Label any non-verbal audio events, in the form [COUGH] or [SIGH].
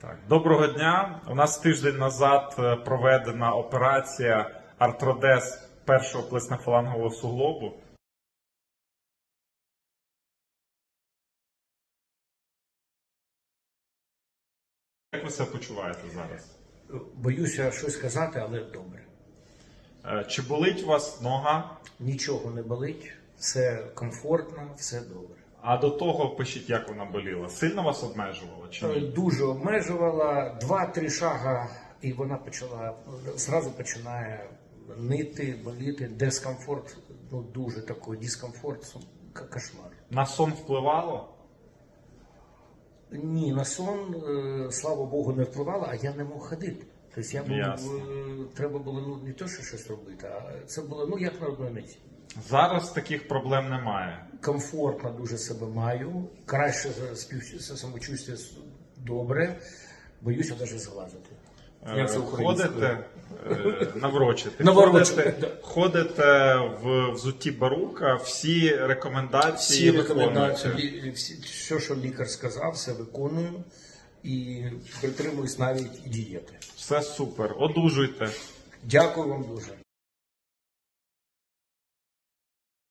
Так, доброго дня. У нас тиждень назад е, проведена операція артродез першого плеснефалангового суглобу. Як ви себе почуваєте зараз? Боюся щось казати, але добре. Е, Чи болить у вас нога? Нічого не болить, все комфортно, все добре. А до того пишіть, як вона боліла. Сильно вас обмежувала? Чи Е, ні? Дуже обмежувала два-три шага, і вона почала зразу починає нити, боліти, дискомфорт, ну дуже такий дискомфорт, кошмар. На сон впливало? Ні, на сон, е, слава Богу, не впливала, а я не мог ходити. Тобто я був, Ясно. е, треба було ну, не то, що щось робити, а це було ну як на одній ноті. Зараз таких проблем немає. комфортно дуже себе маю, краще спів... самочуття добре, боюся навіть зглазити. Як це Е. Ходите, е, Наврочити, [LAUGHS] ходите, ходите в взутті барука, всі рекомендації Всі рекомендації, все, що лікар сказав, все виконую і притримуюсь навіть і дієти. Все супер, одужуйте. Дякую вам дуже.